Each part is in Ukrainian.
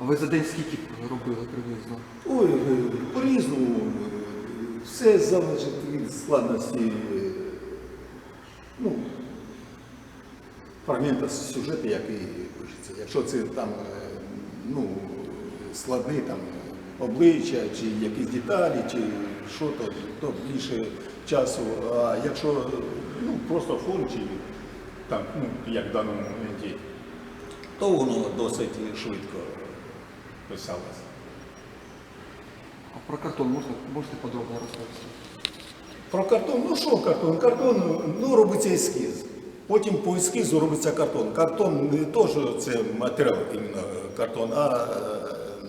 А ви за день скільки робили приблизно? Ой, е, по-різному. е, Все залежить від складності е, ну, фрагмента сюжету, який пишеться. Якщо це там е, ну, складний там, обличчя, чи якісь деталі, чи що, то, то більше часу. А якщо ну, просто фон, чи там, ну, як в даному моменті, то воно досить швидко писалося. А про картон можна, можете подробно розповісти? Про картон, ну що картон? Картон ну, робиться ескіз. Потім по ескізу робиться картон. Картон не то, що це матеріал іменно картон, а е,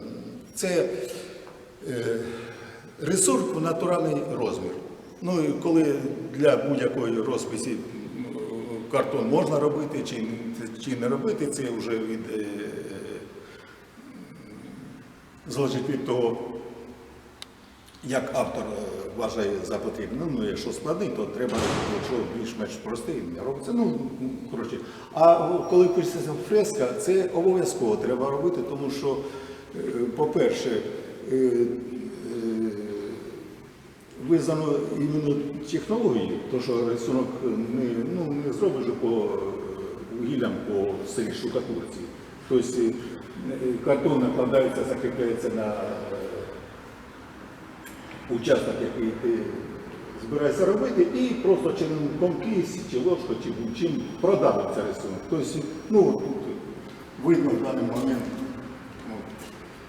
це е, ресурс в натуральний розмір. Ну і коли для будь-якої розписі картон можна робити чи, чи не робити, це вже від, е, залежить від того, як автор е, вважає за потрібне. Ну, якщо складний, то треба, якщо більш-менш простий, не робиться. Ну, коротше. А коли пишеться фреска, це обов'язково треба робити, тому що, е, по-перше, е, визнано іменно технології, то що рисунок не, ну, не зробиш по вугіллям по старій штукатурці. Тобто картон накладається, закріпляється на е, участок, який ти збираєшся робити, і просто чи комкість, чи ложка, чи чим продавиться рисунок. Тобто, ну, от тут видно в даний момент, ну,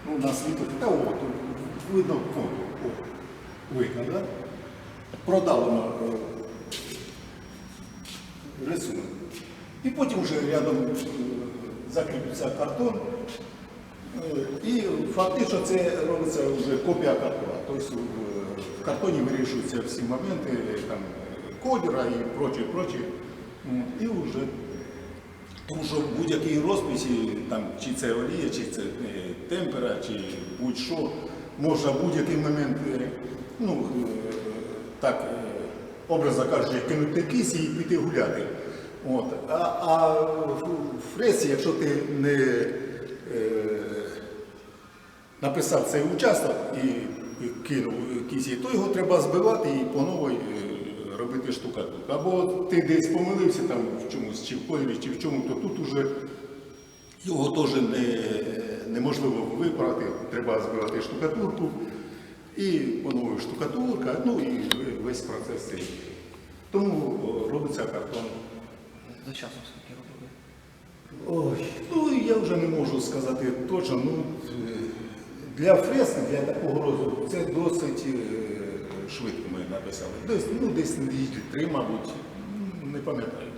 ну на світло, та о, тут видно, о, о, видно, да? Продавлено е, рисунок. І потім вже рядом е, закріпиться картон. Е, І фактично це робиться вже копія картона. Тобто в- в картоні вирішуються всі моменти там, кольора і прочі, прочі. І вже, тому що в будь-якій розписі, там, чи це олія, чи це е, темпера, чи будь-що, можна в будь-який момент, е, ну, е, так, е, образно кажучи, кинути кисі і піти гуляти. От. А, а в фресі, якщо ти не е, написав цей участок і, і кинув кисі, то його треба збивати і по новій е, робити штукатурку. Або ти десь помилився там в чомусь, чи в кольорі, чи в чому, то тут уже його теж не, неможливо виправити, треба збивати штукатурку. І по новій штукатурка, ну і весь процес цей. Тому робиться картон. За часом скільки робили? Ой, ну я вже не можу сказати точно. Ну, е, для фрес, для такого розвитку, це досить е, швидко ми написали. Десь, ну, десь неділі три, мабуть, не пам'ятаю.